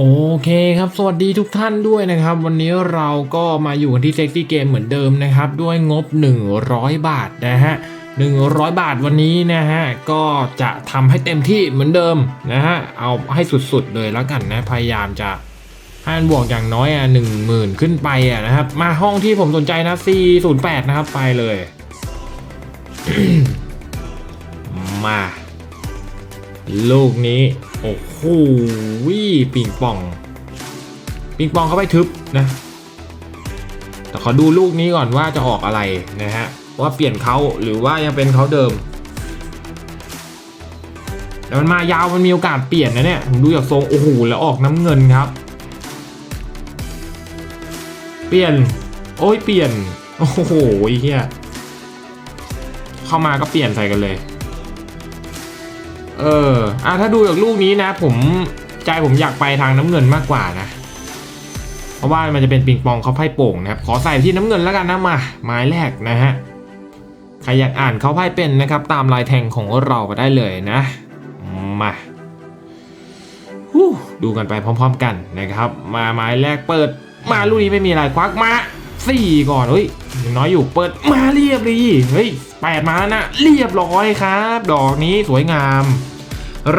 โอเคครับสวัสดีทุกท่านด้วยนะครับ วันนี้เราก็มาอยู่กันที่เซ็กซี่เกมเหมือนเดิมนะครับ ด้วยงบ 100 บาทนะฮะ100 บาทวันนี้นะฮะ ก็จะทำให้เต็มที่เหมือนเดิมนะฮะ เอาให้สุดๆเลยแล้วกันนะ พยายามจะให้มันบวกอย่างน้อยอะหนึ่งหมื่นขึ้นไปอะนะครับ มาห้องที่ผมสนใจนะ 408 นะครับไปเลย มา ลูกนี้ โอ้โหปิงปอง ปิงปองเข้าไปทึบนะ แต่ขอดูลูกนี้ก่อนว่าจะออกอะไรนะฮะ ว่าเปลี่ยนเขาหรือว่ายังเป็นเขาเดิม แต่มันมายาวมันมีโอกาสเปลี่ยนนะเนี่ยผมดูจากทรงโอ้โหแล้วออกน้ำเงินครับ เปลี่ยน โอ้ยเปลี่ยน โอ้โหเฮียเข้ามาก็เปลี่ยนใส่กันเลย เอออะถ้าดูจากลูกนี้นะ ผมใจผมอยากไปทางน้ำเงินมากกว่านะ เพราะว่ามันจะเป็นปิงปองเขาไพ่โป่งนะครับ ขอใส่ที่น้ำเงินแล้วกันนะมาไม้แรกนะฮะใครอยากอ่านเขาไพ่เป็นนะครับ ตามลายแทงของเราไปได้เลยนะมาดูกันไปพร้อม ๆ กันนะครับ มาไม้แรกเปิด มาลูกนี้ไม่มีอะไรควักมา สี่ก่อนเฮ้ยยังน้อยอยู่เปิดมาเรียบรีเฮ้ยแปดมานะเรียบร้อยครับ ดอกนี้สวยงาม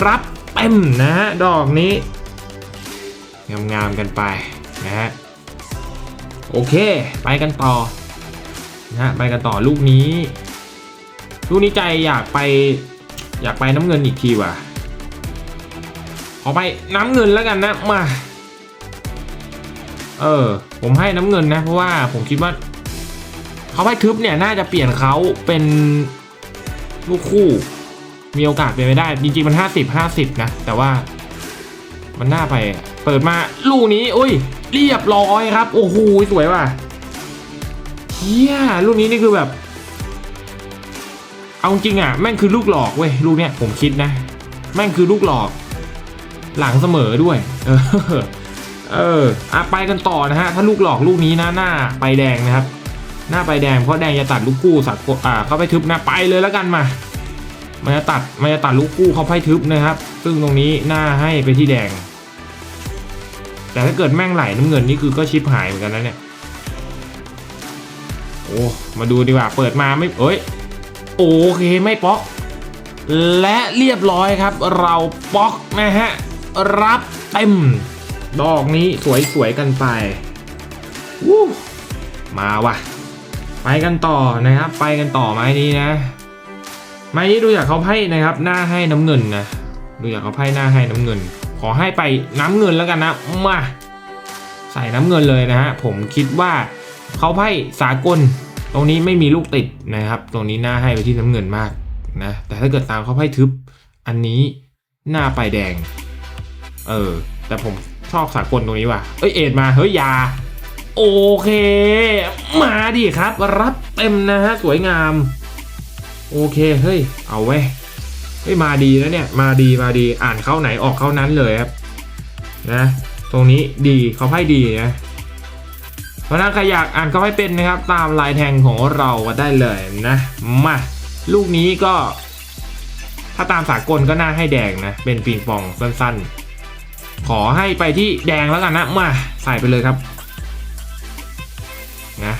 รับเต็มนะฮะดอกนี้ งามๆกันไปนะฮะโอเค ไปกันต่อนะฮะไปกันต่อลูกนี้ ลูกนี้ใจอยากไปอยากไปน้ำเงินอีกทีว่ะขอไปน้ำเงินแล้วกันนะมา เออ ผมให้น้ำเงินนะ เพราะว่าผมคิดว่าเขาไปทึบเนี่ยน่าจะเปลี่ยนเขาเป็นลูกคู่ มีโอกาสเป็นไปได้ จริงๆมัน 50 50 นะ แต่ว่ามันน่าไป เปิดมาลูกนี้อุ้ย เรียบร้อยครับ โอ้โหสวยว่ะเฮียลูกนี้นี่คือแบบ เอาจริงอะ แม่งคือลูกหลอกเว้ยลูกเนี้ยผมคิดนะ แม่งคือลูกหลอก หลังเสมอด้วย เออ เอออะไปกันต่อนะฮะ ถ้าลูกหลอกลูกนี้นะหน้าไปแดงนะครับ หน้าไปแดงเพราะแดงจะตัดลูกกู้สัตว์อ่าเข้าไปทึบนะไปเลยแล้วกันมา มันจะตัดมันจะตัดลูกกู้เขาไพ่ทึบนะครับ ซึ่งตรงนี้หน้าให้ไปที่แดง แต่ถ้าเกิดแม่งไหลน้ำเงินนี่คือก็ชิปหายเหมือนกันนะเนี่ยโอ้มาดูดีกว่าเปิดมาไม่เอ้ยโอเคไม่ป๊อกและเรียบร้อยครับ เราป๊อกนะฮะรับเต็ม ดอกนี้สวยๆกันไปวู้มาว่ะ ไปกันต่อนะครับ ไปกันต่อไม้นี้นะ ไม้นี้ดูจากเขาไพ่นะครับ หน้าให้น้ำเงินนะ ดูจากเขาไพ่หน้าให้น้ำเงิน ขอให้ไปน้ำเงินแล้วกันนะ มา ใส่น้ำเงินเลยนะฮะ ผมคิดว่าเขาไพ่สากล ตรงนี้ไม่มีลูกติดนะครับ ตรงนี้หน้าให้ไปที่น้ำเงินมากนะ แต่ถ้าเกิดตามเขาไพ่ทึบ อันนี้หน้าไปแดง เออ แต่ผม ชอบสากลตรงนี้ว่ะ เอ้ยเอ็ดมา เฮ้ยยา โอเค มาดิครับ รับเต็มนะฮะ สวยงาม โอเค เฮ้ย เอาเว้เฮ้ย มาดีแล้วเนี่ย มาดีมาดี อ่านเข้าไหนออกเข้านั้นเลยครับ นะ ตรงนี้ดีเขาให้ดีนะเพราะนั้นใครอยากอ่านเขาให้เป็นนะครับ ตามลายแทงของเราก็ได้เลยนะ มา ลูกนี้ก็ ถ้าตามสากลก็น่าให้แดงนะ เป็นปิงปองสั้นๆ ขอให้ไปที่แดงแล้วกันนะ มาใส่ไปเลยครับนะ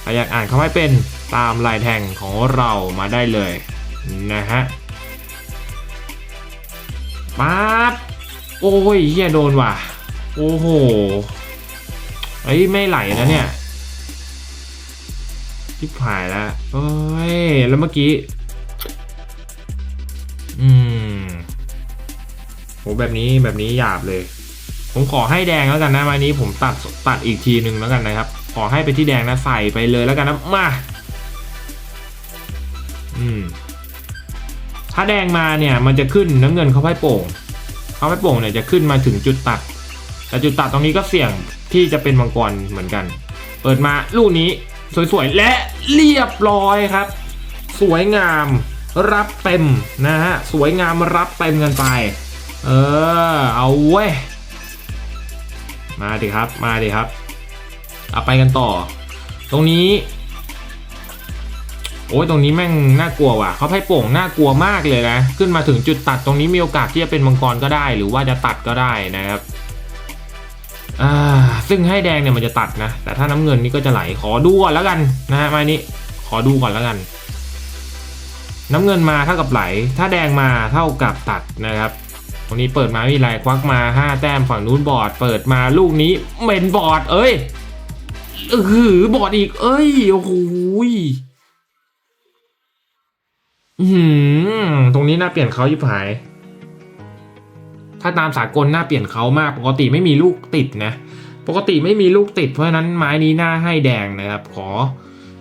ใครอยากอ่านเขาให้เป็นตามลายแทงของเรามาได้เลยนะฮะปั๊บโอ้ยเฮียโดนว่ะ โอ้โหเอ้ยไม่ไหลนะเนี่ยทิพหายแล้วเอ้ย แล้วเมื่อกี้ อืม โหแบบนี้แบบนี้หยาบเลย ผมขอให้แดงแล้วกันนะมานี้ผมตัดตัดอีกทีหนึ่งแล้วกันนะครับ ขอให้ไปที่แดงนะใส่ไปเลยแล้วกันนะมาอืมถ้าแดงมาเนี่ยมันจะขึ้นน้ำเงินเขาไพ่โป่งเขาไพ่โป่งเนี่ยจะขึ้นมาถึงจุดตัด แต่จุดตัดตรงนี้ก็เสี่ยงที่จะเป็นมังกรเหมือนกัน เปิดมาลูกนี้สวยๆและเรียบร้อยครับ สวยงามรับเต็มนะฮะสวยงามรับเต็มกันไป เออ เอาเว้ย มาดิครับ มาดิครับ เอาไปกันต่อ ตรงนี้ โอ้ย ตรงนี้แม่งน่ากลัวว่ะ เขาไพ่โป่งน่ากลัวมากเลยนะ ขึ้นมาถึงจุดตัดตรงนี้มีโอกาสที่จะเป็นมังกรก็ได้ หรือว่าจะตัดก็ได้นะครับซึ่งให้แดงเนี่ยมันจะตัดนะ แต่ถ้าน้ำเงินนี่ก็จะไหล ขอดูก่อนแล้วกันนะฮะมานี้ขอดูก่อนแล้วกัน น้ำเงินมาเท่ากับไหล ถ้าแดงมาเท่ากับตัดนะครับ รงนี้เปิดมาวิไลควักมา 5 แต้มฝั่งนู้นบอร์ดเปิดมาลูกนี้เมนบอร์ดเอ้ยเออหือบอร์ดอีก เอ้ยโอ้โหอื้อหือตรงนี้น่าเปลี่ยนเขายิบหาย ถ้าตามสากลน่าเปลี่ยนเขามากปกติไม่มีลูกติดนะ ปกติไม่มีลูกติดเพราะฉะนั้นไม้นี้น่าให้แดงนะครับ ขอ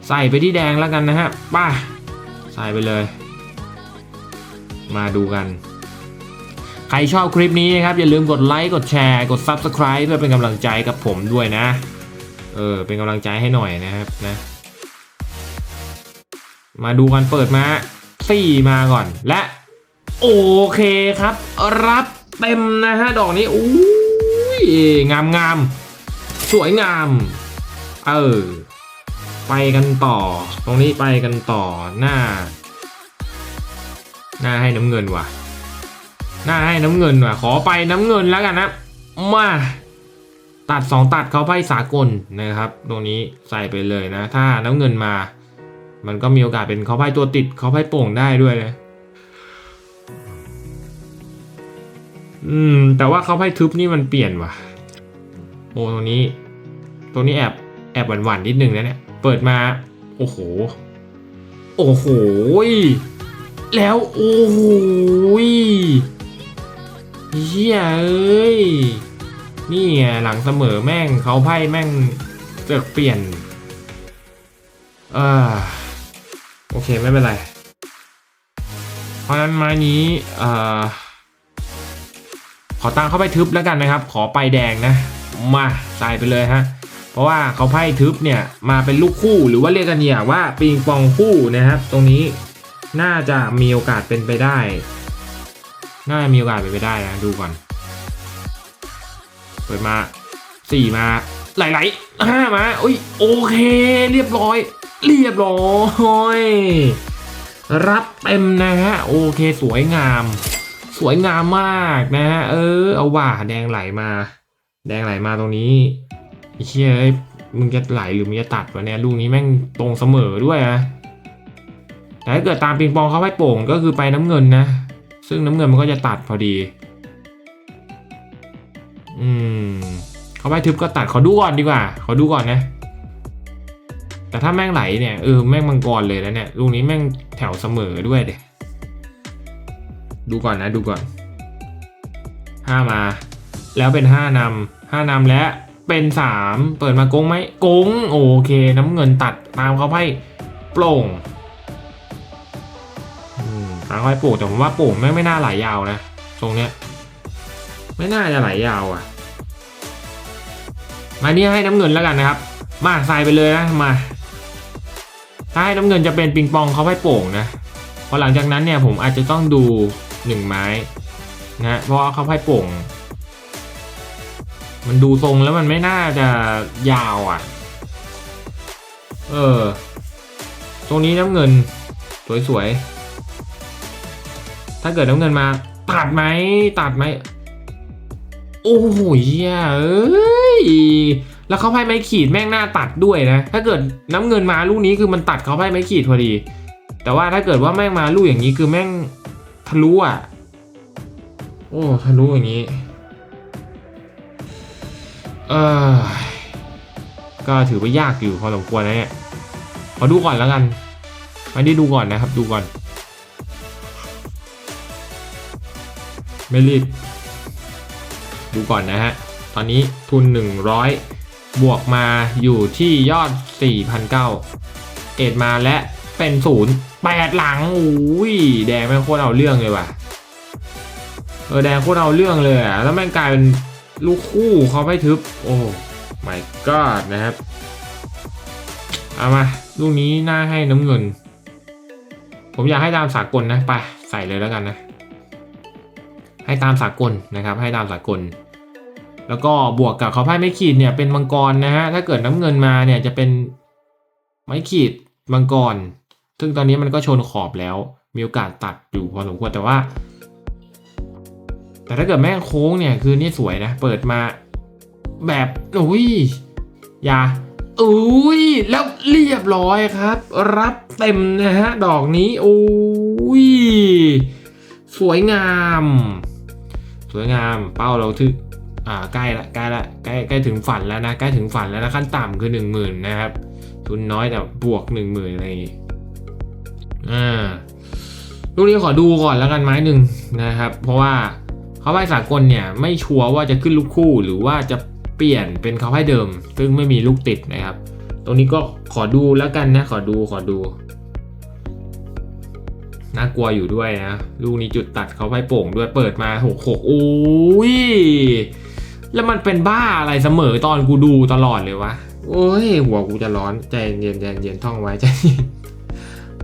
ใส่ไปที่แดงแล้วกันนะฮะป้าใส่ไปเลย มาดูกัน ใครชอบคลิปนี้นะครับ อย่าลืมกดไลค์กดแชร์กด Subscribe เพื่อเป็นกำลังใจกับผมด้วยนะ เออ เป็นกำลังใจให้หน่อยนะครับนะ มาดูกันเปิดมาสี่มาก่อนและ โอเคครับ รับเต็มนะฮะ ดอกนี้อุ้ยงามงามสวยงาม เออ ไปกันต่อ ตรงนี้ไปกันต่อหน้า หน้าให้น้ำเงินว่ะ น้าให้น้ำเงินว่ะ ขอไปน้ำเงินแล้วกันนะ มา ตัดสองตัดเขาไพ่สากลนะครับ ตรงนี้ใส่ไปเลยนะ ถ้าน้ำเงินมา มันก็มีโอกาสเป็นเขาไพ่ตัวติดเขาไพ่โป่งได้ด้วยนะอืม แต่ว่าเขาไพ่ทึบนี่มันเปลี่ยนว่ะ โอ้ตรงนี้ตรงนี้แอบแอบหวั่นๆนิดนึงนะเนี่ย เปิดมา โอ้โห โอ้โห แล้ว โอ้โห เฮียเอ้ย นี่ไงหลังเสมอแม่งเขาไพ่แม่งเสือกเปลี่ยนเออโอเคไม่เป็นไร เพราะนั้นไม้นี้เอ่อขอตังเข้าไปทึบแล้วกันนะครับ ขอไปแดงนะ มาใส่ไปเลยฮะ เพราะว่าเขาไพ่ทึบเนี่ยมาเป็นลูกคู่หรือว่าเรียกกันอย่างว่าปิงปองคู่นะครับ ตรงนี้น่าจะมีโอกาสเป็นไปได้ น่าจะมีโอกาสเป็นไปได้นะ ดูก่อน เปิดมาสี่มาไหลๆห้ามาอุ้ยโอเค เรียบร้อย เรียบร้อย รับเต็มนะฮะ โอเคสวยงาม สวยงามมากนะฮะ เออ เอาว่าแดงไหลมา แดงไหลมาตรงนี้เชี่ยเอ้ยมึงจะไหลหรือมึงจะตัดวะเนี่ยลูกนี้แม่งตรงเสมอด้วยนะแต่ถ้าเกิดตามปิงปองเขาให้โป่งก็คือไปน้ำเงินนะ ซึ่งน้ำเงินมันก็จะตัดพอดี อืมเขาไปทึบก็ตัดขอดูก่อนดีกว่า ขอดูก่อนนะ แต่ถ้าแม่งไหลเนี่ยเออแม่งมังกรเลยแล้วเนี่ยลูกนี้แม่งแถวเสมอด้วยเด็ดูก่อนนะดูก่อนห้ามา แล้วเป็นห้านำห้านำและเป็นสามเปิดมากงไหมกงโอเค น้ำเงินตัดตามเขาไพ่โปร่ง อืมตามเขาไพ่โป่งแต่ผมว่าโป่งแม่ไม่น่าไหลยาวนะตรงเนี้ย ไม่น่าจะไหลยาวอะ มาเนี่ให้น้ำเงินแล้วกันนะครับ มาใส่ไปเลยนะมาถ้าให้น้ำเงินจะเป็นปิงปองเขาไพ่โป่งนะพอหลังจากนั้นเนี่ยผมอาจจะต้องดูหนึ่งไม้นะเพราะเขาไพ่โป่ง มันดูทรงแล้วมันไม่น่าจะยาวอะ เออ ตรงนี้น้ำเงิน สวยๆ ถ้าเกิดน้ำเงินมา ตัดไหมตัดไหมโอ้โหเหี้ยเอ้ยแล้วเขาไพ่ไม้ขีดแม่งหน้าตัดด้วยนะ ถ้าเกิดน้ำเงินมาลูกนี้คือมันตัดเขาไพ่ไม้ขีดพอดี แต่ว่าถ้าเกิดว่าแม่งมาลูกอย่างนี้คือแม่งทะลุอะ โอ้ทะลุอย่างนี้ เออก็ถือว่ายากอยู่พอสมควรนะเนี่ยขอดูก่อนแล้วกัน ไม่ได้ดูก่อนนะครับ ดูก่อน ไม่รีบ ดูก่อนนะฮะ ตอนนี้ทุน 100 บวกมาอยู่ที่ยอด 4,900 เอ็ดมาและเป็นศูนย์แปดหลังอุ้ยแดงแม่งโคตรเอาเรื่องเลยว่ะเออแดงโคตรเอาเรื่องเลยอะแล้วแม่งกลายเป็นลูกคู่เขาไม่ทึบ โอ้ my god นะครับเอามาลูกนี้น่าให้น้ำเงิน ผมอยากให้ตามสากลนะไปใส่เลยแล้วกันนะ ให้ตามสากลนะครับ ให้ตามสากล แล้วก็บวกกับเขาไพ่ไม้ขีดเนี่ยเป็นมังกรนะฮะถ้าเกิดน้ำเงินมาเนี่ยจะเป็นไม้ขีดมังกร ซึ่งตอนนี้มันก็ชนขอบแล้ว มีโอกาสตัดอยู่พอสมควรแต่ว่า แต่ถ้าเกิดแม่งโค้งเนี่ยคือนี่สวยนะ เปิดมาแบบอุ้ยอย่าอุ้ยแล้วเรียบร้อยครับ รับเต็มนะฮะ ดอกนี้โอ้ยสวยงาม สวยงามเป้าเราถึงอ่าใกล้ละใกล้ละใกล้ใกล้ถึงฝันแล้วนะใกล้ถึงฝันแล้วนะขั้นต่ำคือหนึ่งหมื่นนะครับทุนน้อยแต่บวกหนึ่งหมื่นอะไรอย่างงี้อ่าลูกนี้ขอดูก่อนแล้วกันไม้หนึ่งนะครับ เพราะว่าเขาใบสากลเนี่ยไม่ชัวร์ว่าจะขึ้นลูกคู่หรือว่าจะเปลี่ยนเป็นเขาให้เดิม ซึ่งไม่มีลูกติดนะครับ ตรงนี้ก็ขอดูแล้วกันนะขอดูขอดู น่ากลัวอยู่ด้วยนะ ลูกนี้จุดตัดเขาไม่โป่งด้วยเปิดมาหกหกโอ้ยแล้วมันเป็นบ้าอะไรเสมอตอนกูดูตลอดเลยวะโอ้ยหัวกูจะร้อนใจเย็นใจเย็นท่องไว้ใจเย็น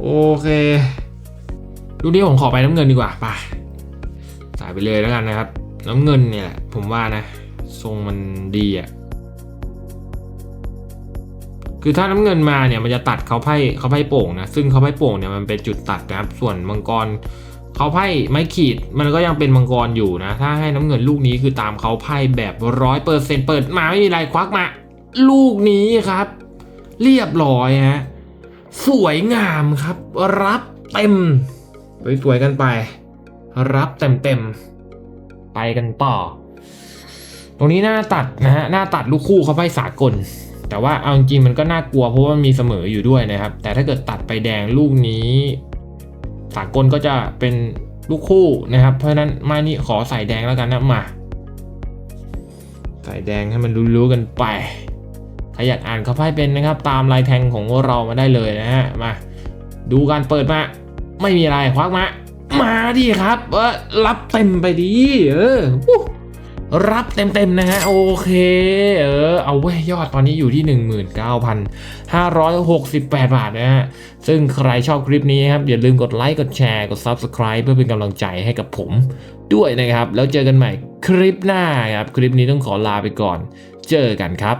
โอเคลูกนี้ผมขอไปน้ำเงินดีกว่าไปสายไปเลยแล้วกันนะครับ น้ำเงินเนี่ยผมว่านะ ทรงมันดีอะ่ะ คือถ้าน้ำเงินมาเนี่ยมันจะตัดเขาไพ่เขาไพ่โป่งนะซึ่งเขาไพ่โป่งเนี่ยมันเป็นจุดตัดนะครับส่วนมังกรเขาไพ่ไม้ขีดมันก็ยังเป็นมังกรอยู่นะ ถ้าให้น้ำเงินลูกนี้คือตามเขาไพ่แบบร้อยเปอร์เซ็นต์เปิดมาไม่มีอะไรควักมา ลูกนี้ครับ เรียบร้อยฮะสวยงามครับ รับเต็มสวยๆกันไป รับเต็มเต็มๆไปกันต่อ ตรงนี้หน้าตัดนะฮะหน้าตัดลูกคู่เขาไพ่สากล แต่ว่าเอาจริงมันก็น่ากลัวเพราะว่ามันมีเสมออยู่ด้วยนะครับ แต่ถ้าเกิดตัดไปแดงลูกนี้ สากลก็จะเป็นลูกคู่นะครับ เพราะฉะนั้นมานี่ขอใส่แดงแล้วกันนะมา ใส่แดงให้มันรู้ๆกันไปใครอยากอ่านเขาไพ่เป็นนะครับ ตามลายแทงของเรามาได้เลยนะฮะมา ดูการเปิดมา ไม่มีอะไรควักมา มาดิครับ เออรับเต็มไปดี เออ รับเต็มๆนะฮะ โอเค เออ เอาเว้ยยอดตอนนี้อยู่ที่ 19,568 บาทนะฮะ ซึ่งใครชอบคลิปนี้ครับ อย่าลืมกดไลค์ กดแชร์ กด Subscribe เพื่อเป็นกำลังใจให้กับผมด้วยนะครับ แล้วเจอกันใหม่คลิปหน้าครับ คลิปนี้ต้องขอลาไปก่อน เจอกันครับ